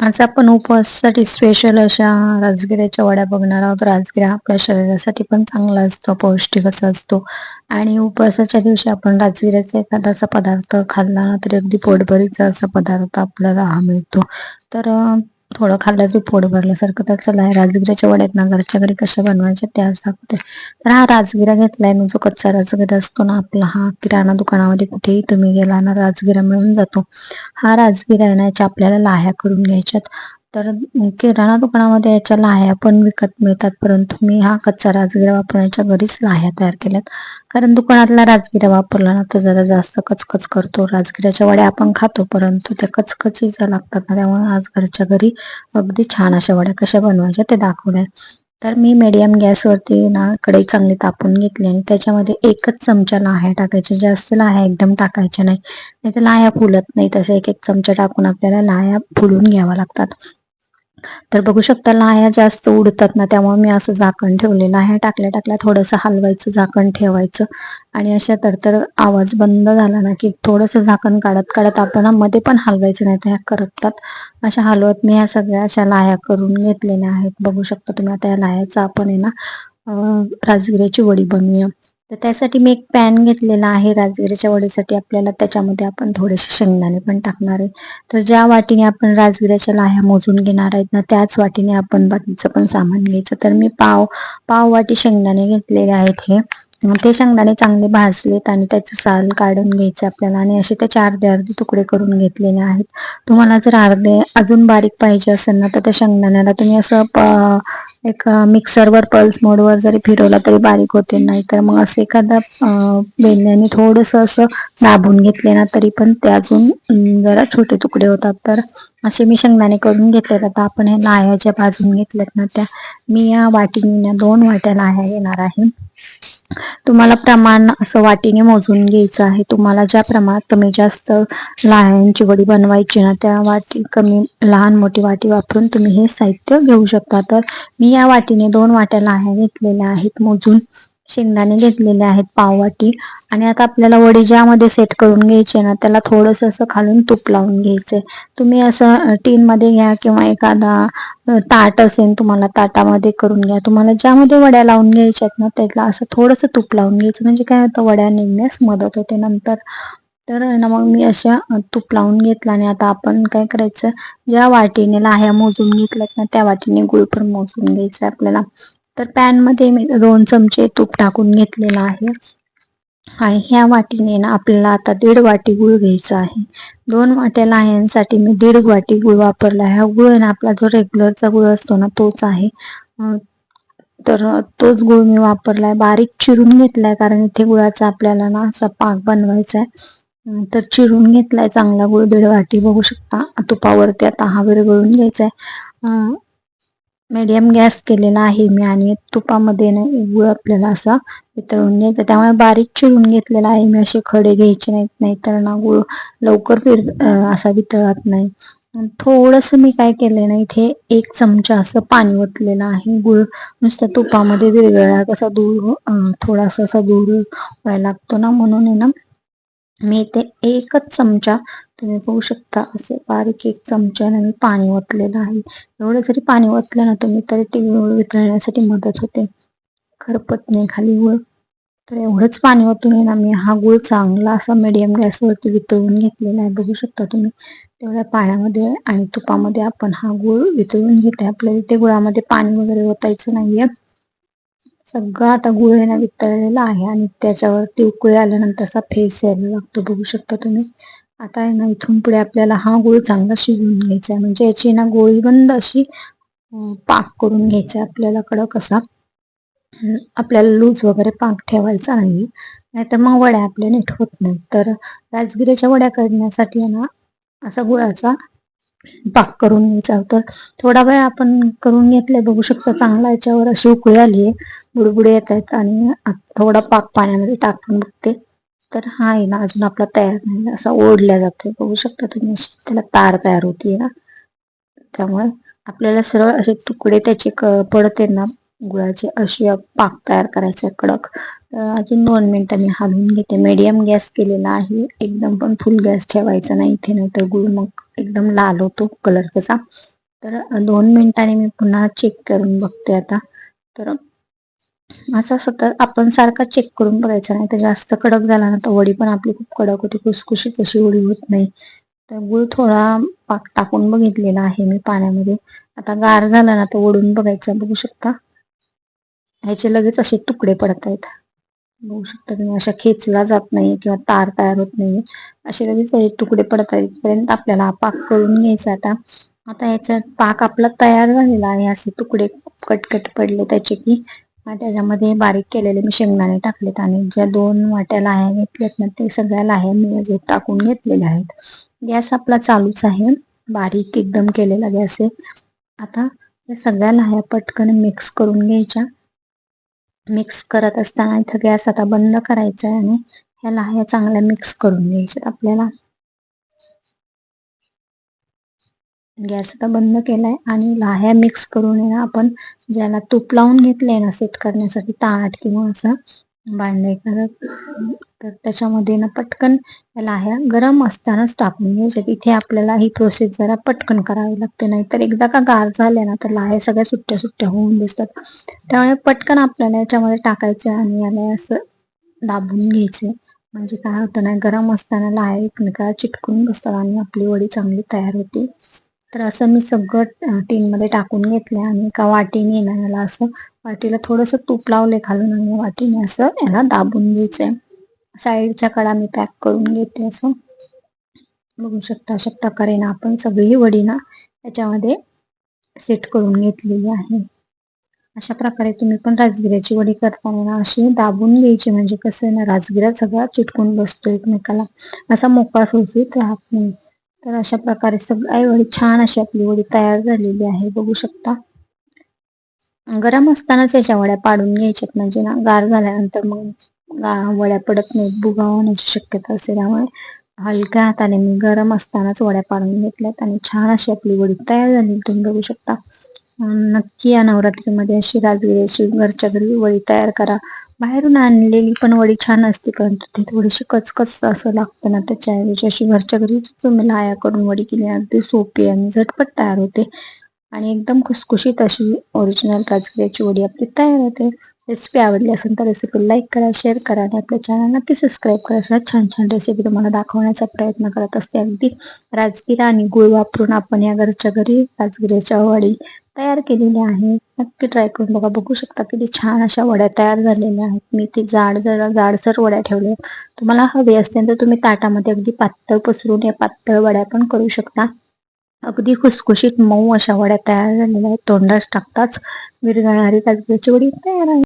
आज आपण उपवासासाठी स्पेशल अशा राजगिऱ्याच्या वड्या बघणार आहोत. राजगिरा आपल्या शरीरासाठी पण चांगला असतो पौष्टिक असा असतो. आणि उपवासाच्या दिवशी आपण राजगिऱ्याचा एखादा असा पदार्थ खाल्ला ना तरी अगदी पोटभरीचा असा पदार्थ आपल्याला हा मिळतो. तर थोडं खाल्लं तरी पोट भरल्यासारखं तर चला राजगिराच्या वड्यात ना घरच्या घरी कशा बनवायच्या त्या दाखवते. तर हा राजगिरा घेतलाय मी जो कच्चा राजगिरा असतो ना आपला हा किराणा दुकानामध्ये कुठेही तुम्ही गेला ना राजगिरा मिळून जातो. हा राजगिरा आहे ना याच्या आपल्याला लाह्या करून घ्यायच्यात. तर किराणा दुकानामध्ये याच्या लाह्या पण विकत मिळतात परंतु मी हा कच्चा राजगिरा वापरण्याच्या घरीच लाह्या तयार केल्यात. कारण दुकानातला राजगिरा वापरला ना तो जरा जास्त कचकच करतो. राजगिऱ्याच्या वड्या आपण खातो परंतु त्या कचकचीचा लागतात ना त्यामुळे आज घरच्या घरी अगदी छान अशा वड्या कशा बनवायच्या ते दाखवल्या. तर मी मीडियम गॅसवरती ना कढई चांगली तापून घेतली आणि त्याच्यामध्ये एकच चमचा लाह्या टाकायच्या. जास्त लाह्या एकदम टाकायच्या नाही. नाही तर लाह्या फुलत नाही तसं एक एक चमचा टाकून आपल्याला लाह्या फुलून घ्यावा लागतात. तर बघू शकता लाया जास्त उडतात ना त्यामुळे मी असं झाकण ठेवले. आहे टाकल्या टाकल्या थोडंसं हलवायचं झाकण ठेवायचं. आणि अशा तर तर आवाज बंद झाला ना की थोडंसं झाकण काढत काढत आपण मध्ये पण हलवायचं नाही त्या करपतात. अशा हलवत मी ह्या सगळ्या अशा लाया करून घेतलेल्या आहेत. बघू शकता तुम्ही आता या लायाचा आपण आहे ना राजगिऱ्याची वडी बनवूया. तर त्यासाठी मी एक पॅन घेतलेला आहे. राजगिरीच्या वडीसाठी आपल्याला त्याच्यामध्ये आपण थोडेसे शेंगदाणे पण टाकणार आहे. तर ज्या वाटीने आपण राजगिऱ्याच्या लाह्या मोजून घेणार आहेत ना त्याच वाटीने आपण बाकीचं पण सामान घ्यायचं. तर मी पाव पाव वाटी शेंगदाणे घेतलेले आहेत हे. ते शेंगदाणे चांगले भाजलेत आणि त्याचं साल काढून घ्यायचं आपल्याला. आणि असे त्याचे अर्धे अर्धे तुकडे करून घेतलेले आहेत. तुम्हाला जर अर्धे अजून बारीक पाहिजे असेल ना तर त्या शेंगदाण्याला तुम्ही असं एक मिक्सरवर पल्स मोडवर जरी फिरवला तरी बारीक होते नाही तर मग असं एखादा बेलण्याने थोडस असं दाबून घेतले ना तरी पण ते अजून जरा छोटे तुकडे होतात. तर असे मी शेंगदाणे करून घेतले आता आपण हे लाह्या ज्या भाजून घेतल्यात ना त्या मी या वाटीने दोन वाट्या लाह्या घेणार आहे. तुम्हाला प्रमाण असं वाटीने मोजून घ्यायचं आहे. तुम्हाला ज्या प्रमाणात तुम्ही जास्त लाह्यांची वडी बनवायची ना त्या वाटी कमी लहान मोठी वाटी वापरून तुम्ही हे साहित्य घेऊ शकता. तर मी या वाटीने दोन वाट्या लाह्या घेतलेल्या आहेत मोजून. शेंगदाणे घेतलेले आहेत पाववाटी. आणि आता आपल्याला वडी ज्यामध्ये सेट करून घ्यायचे ना त्याला थोडस असं खालून तूप लावून घ्यायचंय. तुम्ही असं टीन मध्ये घ्या किंवा एखादा ताट असेल तुम्हाला ताटामध्ये करून घ्या. तुम्हाला ज्यामध्ये वड्या लावून घ्यायच्यात ना त्याला असं थोडस तूप लावून घ्यायचं. म्हणजे काय होतं वड्या निघण्यास मदत होते नंतर. तर ना मग मी अशा तूप लावून घेतला आणि आता आपण काय करायचं ज्या वाटीने लाह्या मोजून घेतल्यात ना त्या वाटीने गुळ पण मोजून घ्यायचं आपल्याला. तर पॅनमध्ये मी दोन चमचे तूप टाकून घेतलेला आहे. आणि ह्या वाटीने ना आपल्याला आता दीड वाटी गुळ घ्यायचा आहे. दोन वाट्या लाह्यांसाठी मी दीड वाटी गुळ वापरला ह्या गुळ ना आपला जो रेग्युलरचा गुळ असतो ना तोच आहे. तर तोच गुळ मी वापरलाय बारीक चिरून घेतलाय कारण इथे गुळाचा आपल्याला ना असा पाक बनवायचा आहे. तर चिरून घेतलाय चांगला गुळ. दीड वाटी बघू शकता. तुपावरती आता हा विरघळून घ्यायचा आहे. मीडियम गॅस केलेला आहे मी आणि तुपामध्ये ना गुळ आपल्याला असा वितळून घ्यायचा त्यामुळे बारीक चिरून घेतलेला आहे मी. असे खडे घ्यायचे नाहीत नाही तर ना गुळ लवकर फिर असा वितळत नाही. थोडस मी काय केलंय ना इथे एक चमचा असं पाणी ओतलेलं आहे. गुळ नुसतं तुपामध्ये वेगवेगळा कसा दूर थोडासा असा दूर व्हायला लागतो ना म्हणून आहे ना मी इथे एकच चमचा तुम्ही पाहू शकता असे बारीक एक चमच्याने मी पाणी ओतलेलं आहे. एवढं जरी पाणी ओतलं ना तुम्ही तरी ते गुळ वितळण्यासाठी मदत होते. खरपत नाही खाली गुळ. तर एवढंच पाणी ओतून ना मी हा गुळ चांगला असा मीडियम गॅसवरती वितळून घेतलेला आहे. बघू शकता तुम्ही तेवढ्या पाण्यामध्ये आणि तुपामध्ये आपण हा गुळ वितळून घेतोय. आपल्याला इथे गुळामध्ये पाणी वगैरे ओतायचं नाहीये. सगळा आता गुळ आहे ना वितळलेला आहे आणि त्याच्यावरती उकळी आल्यानंतर असा फेस यायला लागतो. बघू शकता तुम्ही. आता आहे ना इथून पुढे आपल्याला हा गुळ चांगला शिजवून घ्यायचा आहे. म्हणजे याची ना गोळी बंद अशी पाक करून घ्यायचा आहे आपल्याला कडक असा. आपल्याला लूज वगैरे पाक ठेवायचा नाही. नाहीतर मग वड्या आपल्या नीट होत नाही तर राजगिऱ्याच्या वड्या करण्यासाठी ना असा गुळाचा पाक करून घ्यायचा तर थोडा वेळ आपण करून घेतलाय बघू शकता चांगला याच्यावर अशी उकळी आली आहे. बुडबुडे येत आहेत आणि थोडा पाक पाण्यामध्ये टाकून बघते. तर हा आहे ना अजून आपला तयार नाही असा ओढल्या जातोय. बघू शकता तुम्ही त्याला तार तयार होतीये ना. त्यामुळे आपल्याला सरळ असे तुकडे त्याचे पडते ना. गुळाचे अशी पाक तयार करायचे कडक. तर अजून दोन मिनिटं मी हलवून घेते. मीडियम गॅस केलेला आहे एकदम पण फुल गॅस ठेवायचा नाही. इथे नाही तर गुळ मग एकदम लाल होतो कलर त्याचा. तर दोन मिनिटांनी मी पुन्हा चेक करून बघते आता. तर असं सतत आपण सारखा चेक करून बघायचा नाही. तर जास्त कडक झाला ना तर वडी पण आपली खूप कडक होती. खुसखुशीत अशी वडी होत नाही. तर गुळ थोडा पाक टाकून बघितलेला आहे मी पाण्यामध्ये. आता गार झाला ना तर ओढून बघायचा. बघू शकता? ह्याचे लगेच असे तुकडे पडत आहेत. बघू शकता तुम्ही अशा खेचला जात नाही किंवा तार तयार होत नाही असे लगेच तुकडे पडत आहेत. पर्यंत आपल्याला पाक करून घ्यायचा आता. आता याच्यात पाक आपला तयार झालेला आहे. असे तुकडे कटकट पडले त्याचे की त्याच्यामध्ये बारीक केलेले मी शेंगदाणे टाकलेत आणि ज्या दोन वाट्या लाह्या घेतल्यात ना ते सगळ्या लाह्या मी म्हणजे टाकून घेतलेल्या आहेत. गॅस आपला चालूच आहे. बारीक एकदम केलेला गॅस आहे. आता या सगळ्या लाह्या पटकन मिक्स करून घ्यायच्या. मिक्स करत असताना इथं गॅस आता बंद करायचा आहे आणि ह्या लाह्या चांगल्या मिक्स करून घ्यायच्यात आपल्याला. गॅस आता बंद केलाय आणि लाह्या मिक्स करून आपण ज्याला तूप लावून घेतलंय ना सेट करण्यासाठी ताट किंवा असं भांडे करत तर त्याच्यामध्ये ना पटकन लाह्या गरम असतानाच टाकून घ्यायच्या इथे आपल्याला ही प्रोसेस जरा पटकन करावी लागते नाहीतर एकदा का गार झाल्या ना तर लाह्या सगळ्या सुट्ट्या सुट्ट्या होऊन दिसतात त्यामुळे पटकन आपल्याला याच्यामध्ये टाकायचं आणि याला असं दाबून घ्यायचे. म्हणजे काय होतं ना गरम असताना लाह्या एकमेकाला चिटकून बसतात आणि आपली वडी चांगली तयार होते. तर असं मी सगळं टीनमध्ये टाकून घेतलं आणि एका वाटीने ना याला असं वाटीला थोडंसं तूप लावले खालून आणि वाटीने असं याला दाबून घ्यायचंय. साईडच्या कडा मी पॅक करून घेते असं. बघू शकता अशा प्रकारे ना आपण सगळी वडी ना त्याच्यामध्ये सेट करून घेतलेली आहे. अशा प्रकारे तुम्ही पण राजगिऱ्याची वडी करताना ना अशी दाबून घ्यायची म्हणजे कसं आहे ना राजगिरा सगळा चिटकून बसतो एकमेकाला. असा मोकळा सुरसुरीत राहत नाही. तर अशा प्रकारे सगळं वडी छान अशी आपली वडी तयार झालेली आहे. बघू शकता. गरम असतानाच याच्या वड्या पाडून घ्यायच्यात. म्हणजे ना गार झाल्यानंतर मग वड्या पडत नाहीत. बुगा होण्याची शक्यता असते. त्यामुळे हलक्या हाताने मी गरम असतानाच वड्या पाडून घेतल्यात आणि छान अशी आपली वडी तयार झाली. तुम्ही बघू शकता. नक्की या नवरात्रीमध्ये अशी राजगिरीची घरच्या घरी वडी तयार करा. बाहेरून आणलेली पण वडी छान असते परंतु ती थोडीशी कचकच असं लागतं ना त्याच्याऐवजी अशी घरच्या घरी तुम्ही लाया करून वडी केली अगदी सोपी आणि झटपट तयार होते. आणि एकदम खुसखुशीत अशी ओरिजिनल गाजगिऱ्याची वडी आपली तयार होते. रेसिपी आवडली असेल तर रेसिपी लाईक करा शेअर करा आणि आपल्या चॅनल नक्की सबस्क्राईब करा. अशा छान छान रेसिपी तुम्हाला दाखवण्याचा प्रयत्न करत असते. अगदी राजगिरा आणि गुळ वापरून आपण या घरच्या घरी राजगिऱ्याच्या वडी तयार केलेली आहे नक्की ट्राय करून बघा. बघू शकता किती छान अशा वड्या तयार झालेल्या आहेत. मी ते जाड जरा जाडसर वड्या ठेवल्या. तुम्हाला हवी असते तर तुम्ही ताटामध्ये अगदी पातळ पसरून या पातळ वड्या पण करू शकता. अगदी खुसखुशीत मऊ अशा वड्या तयार झालेल्या आहेत. तोंडास टाकताच विरघळणारी काजूची वडी तयार आहे.